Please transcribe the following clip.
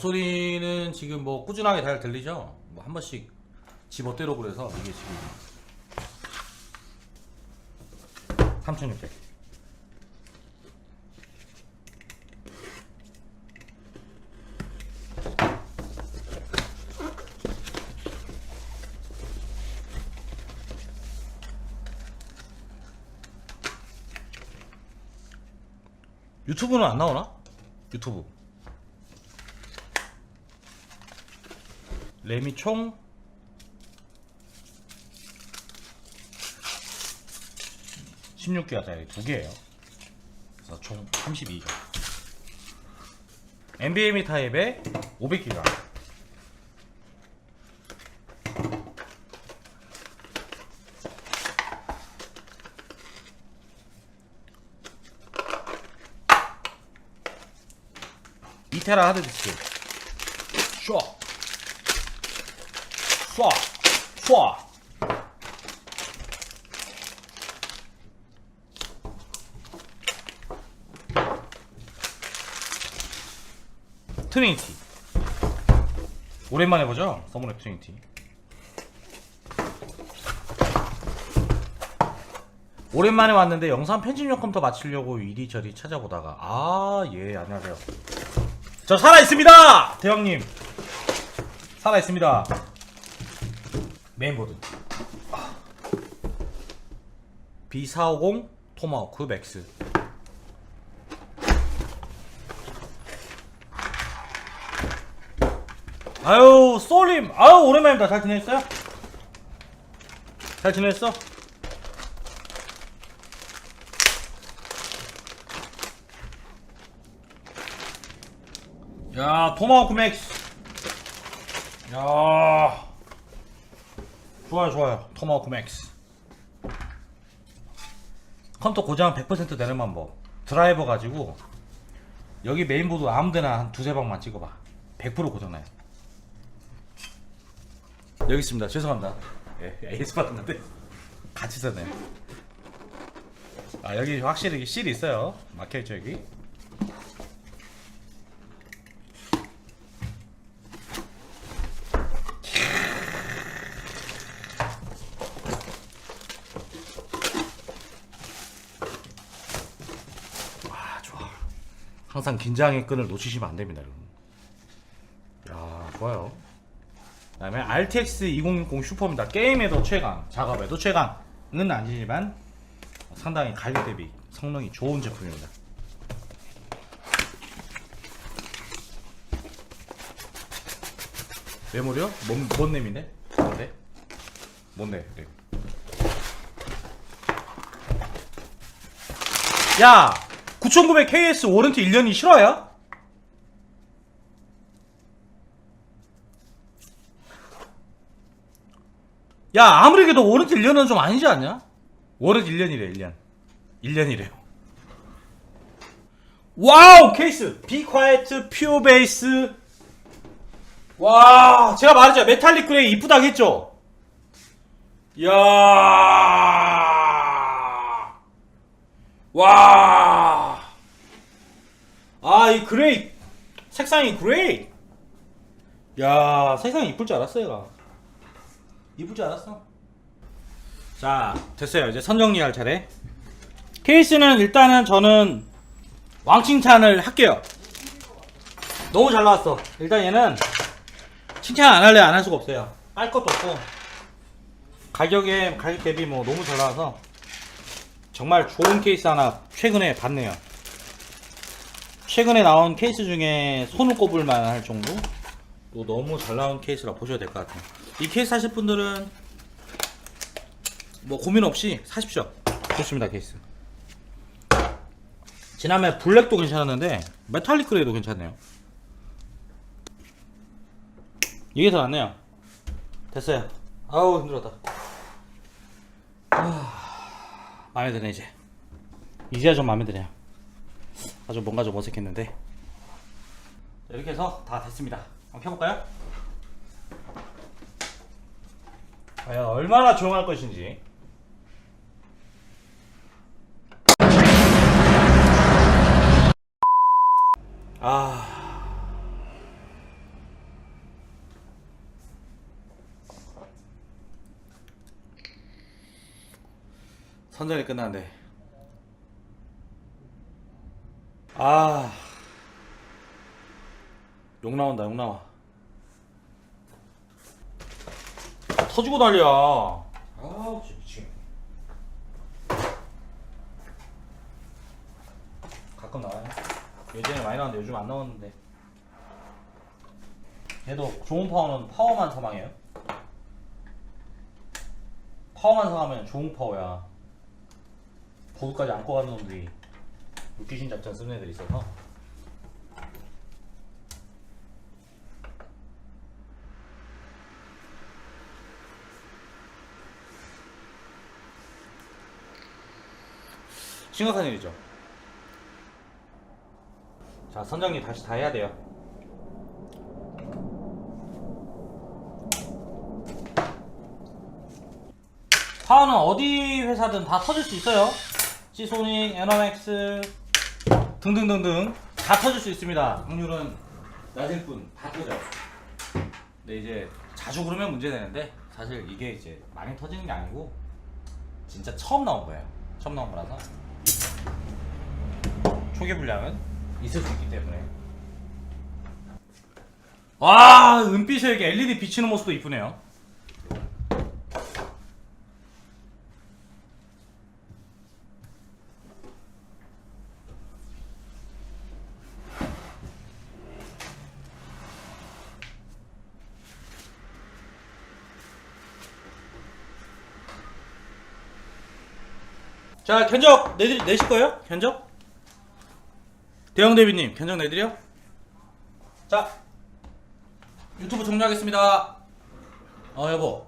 목소리는 지금 뭐 꾸준하게 잘 들리죠? 뭐 한 번씩 집어대로 그래서 이게 지금 3600 유튜브는 안 나오나? 유튜브 램이 총 16기가 짜리 두 개예요. 그래서 총 32기가. NVMe 타입에 500기가. 이테라 하드디스크. 슈어. 쏴. 쏴. 트리니티. 오랜만에 보죠? 서머랩 트리니티. 오랜만에 왔는데 영상 편집용 컴퓨터 맞추려고 이리저리 찾아보다가 아 예 안녕하세요. 저 살아있습니다! 대형님. 살아있습니다 메인보드. B450 토마호크 맥스. 아유 쏠림. 아유 오랜만입니다. 잘 지냈어요? 잘 지냈어? 야 토마호크 맥스. 야 좋아요 좋아요 토마호크 맥스 컴퓨터 고장 100% 되는 방법 드라이버 가지고 여기 메인보드 아무데나 한 두세 방만 찍어봐 100% 고장나요 여기 있습니다. 죄송합니다. 예, AS 받았는데 같이 썼네요. 아 여기 확실히 실이 있어요. 막혀있죠 여기. 와 좋아. 항상 긴장의 끈을 놓치시면 안 됩니다, 여러분. 야 좋아요. 그다음에 RTX 2060 슈퍼입니다. 게임에도 최강, 작업에도 최강은 아니지만 상당히 가격 대비 성능이 좋은 제품입니다. 메모리요? 뭔, 뭔 램인데? 뭔데? 뭔데? 램. 야! 9900KS 워런티 1년이 실화야? 야 아무리 그래도 워런티 1년은 좀 아니지 않냐? 워런티 1년이래 1년. 1년이래요. 와우 케이스. 비콰이트 퓨어 베이스 와 제가 말했죠. 메탈릭 그레이 이쁘다고 했죠? 이야. 와아 이 그레이 색상이 그레이 야 색상이 이쁠 줄 알았어 얘가 이쁠 줄 알았어. 자, 됐어요. 이제 선 정리할 차례. 케이스는 일단은 저는 왕칭찬을 할게요. 너무 잘 나왔어. 일단 얘는 칭찬 안 할래 안 할 수가 없어요. 깔 것도 없고 가격에 가격 대비 뭐 너무 잘 나와서 정말 좋은 케이스 하나 최근에 봤네요. 최근에 나온 케이스 중에 손을 꼽을 만 할 정도 또 너무 잘 나온 케이스라 보셔야 될 것 같아요. 이 케이스 사실 분들은 뭐 고민 없이 사십시오. 좋습니다 케이스. 지난해 블랙도 괜찮았는데 메탈릭 그레이도 괜찮네요. 이게 더 낫네요. 됐어요. 아우 힘들었다. 아, 마음에 드네 이제. 이제야 좀 마음에 드네요. 아주 뭔가 좀 어색했는데. 이렇게 해서 다 됐습니다. 한번 켜볼까요? 과연 얼마나 조용할 것인지. 아... 선전이 끝났는데. 아. 욕 나온다, 욕 나와. 터지고 난리야. 아, 진짜 미치겠네. 가끔 나와요. 예전에 많이 나왔는데 요즘 안 나오는데. 얘도 좋은 파워는 파워만 사망해요. 파워만 사가면 좋은 파워야. 보드까지 안고 가는 놈들이 귀신 작전 쓰는 애들이 있어서. 심각한 일이죠. 자, 선장님 다시 다 해야 돼요. 파워는 어디 회사든 다 터질 수 있어요. 시소닉, 에너맥스 등등등등 다 터질 수 있습니다. 확률은 낮을 뿐 다 터져. 근데 이제 자주 그러면 문제 되는데 사실 이게 이제 많이 터지는 게 아니고 진짜 처음 나온 거예요. 처음 나온 거라서 초기 불량은 있을 수 있기 때문에. 와 은빛에 이렇게 LED 비치는 모습도 이쁘네요. 자 견적 내드 내실 거예요? 견적? 대형 대비님 견적 내드려? 자 유튜브 종료하겠습니다. 어 여보